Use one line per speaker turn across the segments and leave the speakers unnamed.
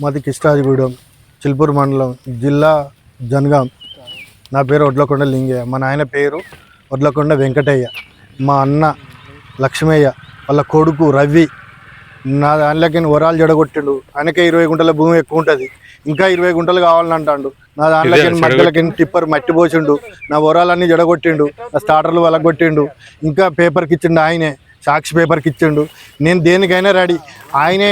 మాది కృష్ణాజిగూడెం చిల్పూర్ మండలం జిల్లా జనగాం. నా పేరు వడ్లకొండ లింగయ్య. మా నాయన పేరు వడ్లకొండ వెంకటయ్య. మా అన్న లక్ష్మయ్య. వాళ్ళ కొడుకు రవి. నా దాంట్లోకి వరాలు జడగొట్టిండు ఆయనకే ఇరవై గుంటల భూమి ఎక్కువ ఉంటుంది. ఇంకా ఇరవై గుంటలు కావాలని అంటాడు. నా దాంట్లోకి మధ్యలోకి టిప్పర్ మట్టి పోసిండు. నా వరాలన్నీ జడగొట్టిండు నా స్టార్టర్లు వలగొట్టిండు. ఇంకా పేపర్కి ఇచ్చిండు ఆయనే. సాక్షి పేపర్కి ఇచ్చిండు. నేను దేనికైనా రెడీ. ఆయనే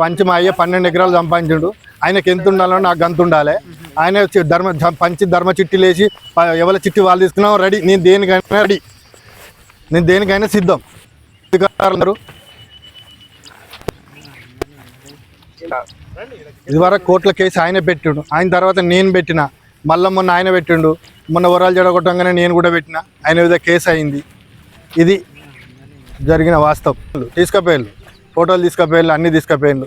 పంచి మా అయ్య పన్నెండు ఎకరాలు సంపాదించిండు. ఆయనకి ఎంత ఉండాలో నాకు అంత ఉండాలి. ఆయన ధర్మ పంచి ధర్మ చిట్టి లేచి ఎవరి చిట్టి వాళ్ళు తీసుకున్నాం రెడీ. నేను దేనికైనా రెడీ. నేను దేనికైనా సిద్ధం. అధికారులు ఇదివరకు కోర్టుల కేసు ఆయన పెట్టిండు. ఆయన తర్వాత నేను పెట్టిన. మళ్ళీ మొన్న ఆయన పెట్టిండు. మొన్న వరాలు జడగొట్టంగానే నేను కూడా పెట్టిన. ఆయన మీద కేసు అయింది. ఇది జరిగిన వాస్తవం. తీసుకుపోయిండు ఫోటోలు తీసుకుపోయిండు అన్నీ తీసుకుపోయిండు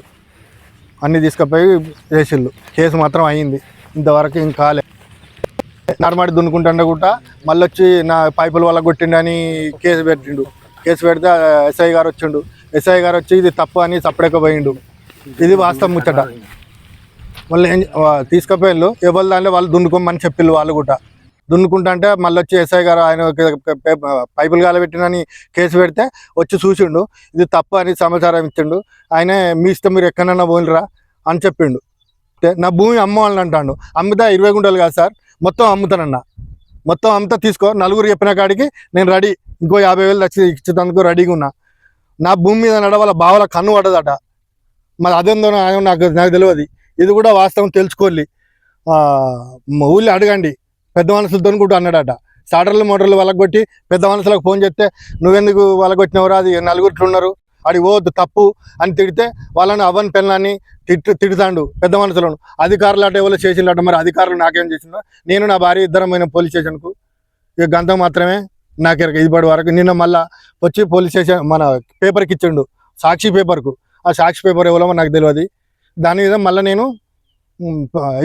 అన్నీ తీసుకుపోయి చేసిండు కేసు మాత్రం అయింది ఇంతవరకు ఇంకా కాలే. నడమాడి దున్నుకుంటుండే కూడా మళ్ళీ వచ్చి నా పైపుల వల్ల కొట్టిండని కేసు పెట్టిండు. కేసు పెడితే ఎస్ఐ గారు వచ్చిండు. ఎస్ఐ గారు వచ్చి ఇది తప్పు అని చప్పడకపోయిండు ఇది వాస్తవం ముచ్చట. మళ్ళీ ఏం వా- తీసుకుపోయిళ్ళు ఎవరి దాంట్లో వాళ్ళు దున్నుకోమని చెప్పిళ్ళు వాళ్ళు కూడా దున్నుకుంటా అంటే మళ్ళీ వచ్చి ఎస్ఐ గారు ఆయన పైపులు కాలబెట్టినని కేసు పెడితే వచ్చి చూసిండు. ఇది తప్పు అని సమాచారం ఇచ్చిండు. ఆయన మీ ఇష్టం మీరు ఎక్కడన్నా పోయినరా? అని చెప్పిండు. నా భూమి అమ్మవాలని అంటాడు. అమ్మితే ఇరవై గుంటలు కాదు సార్. మొత్తం అమ్ముతానన్నా. మొత్తం అమ్ముతా తీసుకో. నలుగురు చెప్పిన కాడికి నేను రెడీ. ఇంకో యాభై వేలు వచ్చి ఇచ్చేందుకు రెడీగా ఉన్నా. నా భూమి మీద నడవాల బావల కన్ను పడదట. మరి అదేందో నాకు నాకు తెలియదు ఇది కూడా వాస్తవం తెలుసుకోవాలి. మా ఊళ్ళో అడగండి. పెద్ద మనుషులతో కూడా అన్నాడట. సాటర్లు మోటార్లు వాళ్ళకి కొట్టి పెద్ద మనుషులకు ఫోన్ చేస్తే నువ్వెందుకు వాళ్ళకి వచ్చినవరా అది నలుగురు ఉన్నారు. అడిగి పోవద్దు తప్పు అని తిడితే వాళ్ళని అవన్ పెళ్ళని తిట్టు తిడుతాండు పెద్ద మనుషులను. అధికారులు అట ఎవరో చేసిండట మరి? అధికారులు నాకేం చేసిందో నేను నా భార్య ఇద్దరం పోయిన పోలీస్ స్టేషన్కు. ఇక గంతం మాత్రమే నాకు ఇదిపడి వరకు. నిన్న మళ్ళా వచ్చి పోలీస్ స్టేషన్ మన పేపర్కి ఇచ్చిండు సాక్షి పేపర్కు. ఆ సాక్షి పేపర్ ఎవరో నాకు తెలియదు దాని మీద మళ్ళీ నేను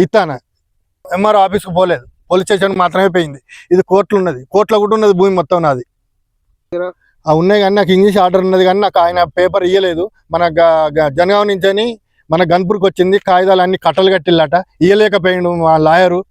ఇస్తాను ఎంఆర్ఓ ఆఫీస్కి పోలేదు. పోలీస్ స్టేషన్ మాత్రమే పోయింది. ఇది కోర్టులు ఉన్నది. కోర్టులో కూడా ఉన్నది భూమి మొత్తం నాది. ఉన్నాయి కానీ నాకు ఇంగ్లీష్ ఆర్డర్ ఉన్నది కానీ నాకు ఆయన పేపర్ ఇవ్వలేదు మన గ- గ- జనగాం నుంచి అని మన గన్పూర్కి వచ్చింది. కాగితాలు అన్ని కట్టలు కట్టిల్లట. ఇయ్యలేకపోయిండు మా లాయరు.